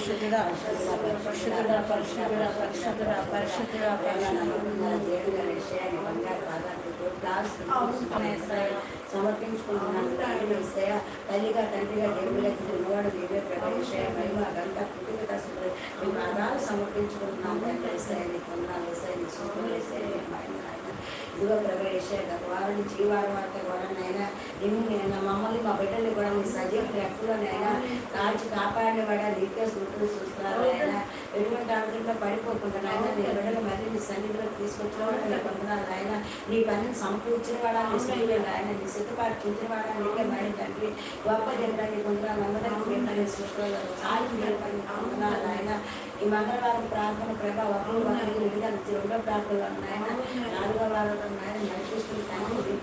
పరిశుద్ధుడ పరిశుద్ధుడ పరిశుద్ధుడ పరిశుద్ధుడ పరిశుద్ధుడ సమర్పించుకుంటున్నాను తల్లిగా తండ్రిగా దేవుళ్ళకి తిరుగువాడు నీవే ప్రవేశయ మహిమ గంట పుట్టిన మీ పాదాలు సమర్పించుకుంటున్నాను తండ్రి నీకు ఉన్నాను ఏసయ నీ సూపర్ ఇదిగో ప్రవేశ గత వారం నుంచి ఈ కూడా నైనా నిన్ను నేను మమ్మల్ని మా బిడ్డల్ని కూడా మీ సజీవ రెక్కలోనైనా కాల్చి కాపాడేవాడా? నీకే సూట్లు చూస్తున్నారు ఆయన ఎటువంటి ఆటంలో పడిపోకుండా నాయన నీ బిడ్డలు మళ్ళీ నీ సన్నిధిలో తీసుకొచ్చిన నీ ఆయన నీ పనిని సమకూర్చిన వాడా నీ సన్నిధిలో ఆయన నీ సిద్ధపాటు చూసిన వాడా నీకే మరి తండ్రి. గొప్ప తినడానికి కొంటున్నారు అందరికీ సృష్టి సృష్టిలో సాయం తినడానికి ఆయన ఈ మంగళవారం ప్రార్థన ప్రభా ఒకరు ఒకరికి విడుదల రెండో ప్రార్థనలు నాయన నాలుగో వారంలో నాయన నడిపిస్తుంది తండ్రి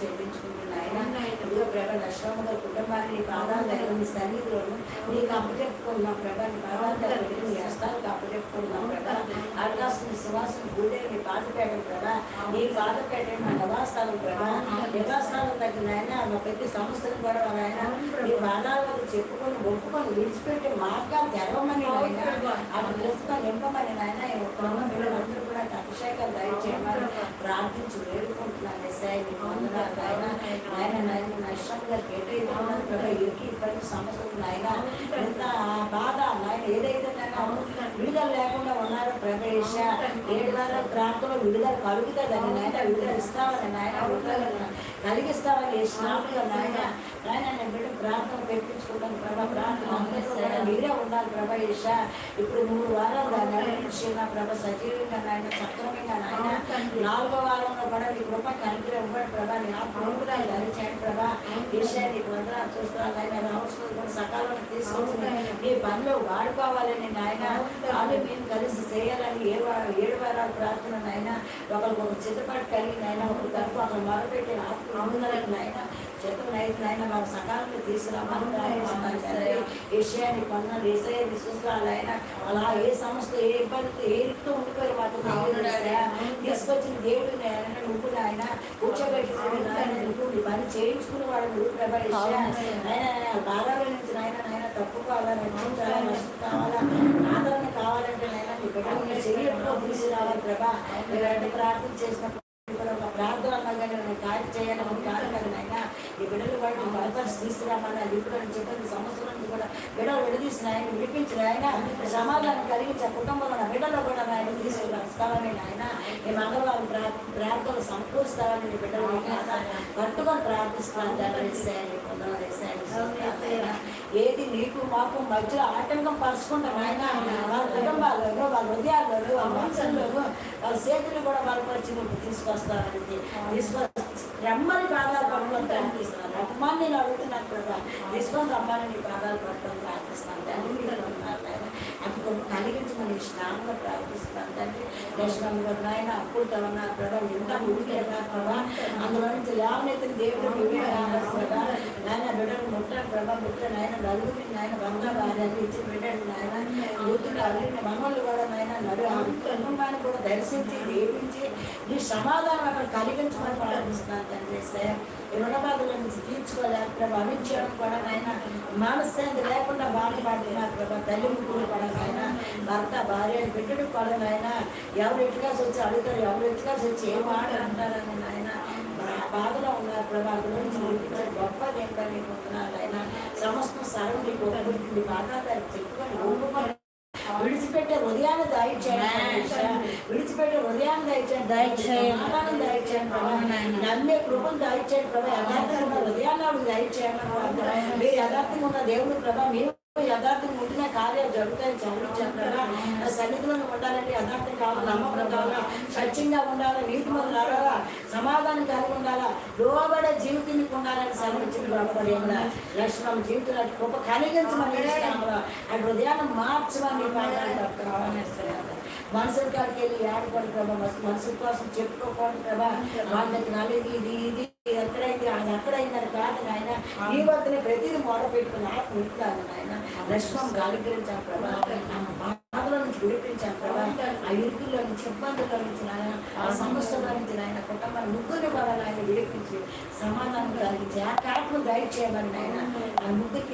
చెల్లించుకుంటున్న ఆయన ఇదిగో ప్రభ లక్ష్మమ్మ గారి కుటుంబాన్ని నీ పాదాల దగ్గర నీ సన్నిధిలోను నీకు అప్పచెప్పుకున్నాం ప్రభా నీ పాదాలు దగ్గర నీ హస్తాలకు అప్పచెప్పుకున్నాం ప్రభా ఆకాశం సువాసం గుడే నీ పాదపేట ప్రభా నీ పాదపేట మా నివాసాలు ప్రభా నివాసాల దగ్గర ఆయన మా ప్రతి సంస్థలు కూడా ఆయన నీ పాదాలకు చెప్పుకొని ఒప్పుకొని విడిచిపెట్టే మార్గాలు తెరవమని ఆయన తెలుసుకొని నింపమని నాయన ఈ ఒక్కరున్న పిల్లలందరూ కూడా అభిషేకాలు దయచేయమని ప్రార్థించి ఎస్ఐ నీకు వందనాలు ఆయన నాయన నాయన నష్టం గారికి ప్రభా ఇరికి ఇప్పటికి సమస్యలు నాయన ఎంత బాధ నాయన ఏదైతే నాయన విడుదల లేకుండా ఉన్నారు ప్రవేశ ఏడు వారాల ప్రాంతంలో విడుదల కలుగుతుందని నాయన విడుదల ఇస్తామని నాయన విడుదల కలిగిస్తామని స్నాపుగా నాయన నాయన నేను బిడ్డ ప్రార్థన పెట్టించుకుంటాను ప్రభా ప్రార్థన అందరూ మీరే ఉండాలి ప్రభా ఈశ ఇప్పుడు మూడు వారాలు నడిపించిన ప్రభ సజీవంగా నాయన సక్రమంగా నాయన నాలుగో వారంలో కూడా నీ కృప కలిగి ఇవ్వండి ప్రభా నీ ఆత్మ కూడా ధరించండి ప్రభా. నీకు వందనాలు రావచ్చు కూడా సకాలంలో తీసుకొచ్చి నీ పనిలో వాడుకోవాలని నాయన వాళ్ళు మేము కలిసి చేయాలని ఏ ఏడు వారాలు ప్రార్థన నాయన. ఒకరికి ఒక చిత్తపాటు కలిగి నాయన ఒకరి తరపు అక్కడ మొదలుపెట్టి ఆత్మ నాయన. నాయన వాళ్ళ సకాలంలో తండ్రి విషయాన్ని కొన్న ఏసఐ విశ్వసాలు ఆయన అలా ఏ సంస్థ ఏ ఇబ్బంది ఏ రీతితో ఉండిపోయి ఏసయ్య. తీసుకొచ్చిన దేవుడు ఆయన నువ్వు ఆయన నీ పని చేయించుకుని వాడు నువ్వు ప్రభా ఏసయ్య. ఆయన బాధాల నుంచి నాయన తప్పు కావాలా? రక్షించాలా నష్టం కావాలా? ఆదరణ కావాలంటే నాయన నీ చెయ్యట్లో తీసుకురావాలి ప్రభా. ప్రార్థన చేసినప్పుడు కార్యం చేయాలి మనం చేయాలని కాదు కదా నాయన ఈ బిడ్డలు వాటిని బలపరిచి తీసుకురామని అది ఇప్పుడు చెప్పిన సంవత్సరం నుంచి కూడా బిడ్డలు విడదీసిన ఆయన విడిపించిన ఆయన సమాధానం కలిగించే కుటుంబంలో బిడ్డలు కూడా ఆయన తీసుకురాస్తామని ఆయన ఈ మంగళవారం ప్రా ప్రార్థనలు సమకూరుస్తామని బిడ్డలు పట్టుకొని ప్రార్థిస్తాను తండ్రి వేసేయాలి ఏది నీకు మాకు మధ్యలో ఆటంకం పరుచుకుంటాం ఆయన వాళ్ళ కుటుంబాలలో వాళ్ళ హృదయాలలో వాళ్ళ మనసుల్లో వాళ్ళ చేతులు కూడా బలపరిచి నువ్వు తీసుకొస్తారని తీసుకొస్తా రమ్మని పాదాలు పట్టుకొని ప్రార్థిస్తున్నాను రమ్మని నేను అడుగుతున్నాను ప్రభా విశ్వం రమ్మని నీ పాదాలు పట్టుకొని ప్రార్థిస్తాను తండ్రి మీరు ఉన్నారు అది కొన్ని కలిగించమని స్నానంలో ప్రార్థిస్తాను తండ్రి. దర్శనం దర్శనంలో నాయన అప్పుడుతో ఉన్నారు ప్రభా ఎంత ముందుకు వెళ్ళారు ప్రభా. అందులో నుంచి లేవనైతే దేవుడు నువ్వే కావాలి ప్రభా నాయన బిడ్డలు ముట్టాడు ప్రభా ముట్టాడు నాయన నలుగురి నాయన వంద భార్యలు ఇచ్చి బిడ్డడు నాయన. యూతులు అల్లిన మమ్మల్ని కూడా నాయన నడు. ఆ కుటుంబాన్ని కూడా దర్శించి దీవించి నీ సమాధానం అక్కడ కలిగించమని ప్రారంభిస్తున్నాను తండ్రి సార్. ఈ రుణబాధల నుంచి తీర్చుకోలేక ప్రభా అవిచ్చేయడం కూడా నాయన మనశ్శాంతి లేకుండా బాధపడుతున్నారు ప్రభా తల్లి ముగ్గురు కూడా నాయన భర్త భార్య బిడ్డడు కూడా నాయన ఎవరు ఎట్టుకాసి వచ్చి అడుగుతారు ఎవరు ఎట్టుకాసి వచ్చి ఏం మాట అంటారని నాయన బాధలో ఉన్నారు ప్రభా అందులో నుంచి విడిపించే గొప్ప దేవుడు నీకు వందనాలు ఆయన సమస్తం సరం నీకు ఒకటి బాధ చెప్పుకొని ఒప్పుకొని విడిచిపెట్టే హృదయాన్ని దయచేయండి విడిచిపెట్టే హృదయాన్ని. సమాధానం దయచేయండి ప్రభా. నమ్మే కృపను దయచేయండి ప్రభా యథార్థంగా హృదయాన్ని ఆవిడ ప్రభా. మీరు యథార్థంగా ఉన్న దేవుడు ప్రభా మీరు యథార్థంగా ఉంటేనే కార్యాలు జరుగుతాయని చదివించారు ప్రభా సన్నిధిలో ఉండాలంటే యథార్థం కావాలి? నమ్మకం కావాలా? ఉండాలా? నీతి మొదలు సమాధానం కలిగి ఉండాలా? లోబడే జీవితం ఉండాలని సెలవించిన ఏమన్నా లక్ష్మణ్ జీవితంలో గొప్ప కృప కలిగించమని ఇస్తున్నాము. హృదయాన్ని మార్చమని కావాలని మనుషుల కాడికి వెళ్ళి ఆడుకోండి ప్రభా కోసం చెప్పుకోకూడదు ప్రభా. వాళ్ళకి నలిగి ఇది ఇది ఎక్కడ అది అక్కడైందని కాదు నాయన నీ వద్దనే ప్రతిదీ మొర పెట్టుకుని ఆత్మ వింటాను నాయన లక్ష్మం గాలికరించాను ప్రభా బాధల నుంచి విడిపించాను ప్రభా ఆ ఇరుకుల్లో నుంచి ఇబ్బందుల నుంచి నాయన ఆ సమస్యల నుంచి నాయన కుటుంబాన్ని ముగ్గురిని కూడా ఆయన విడిపించి సమాధానం కలిగించి ఆ కాటను దయచేయమని ఆయన ఆ ముగ్గురికి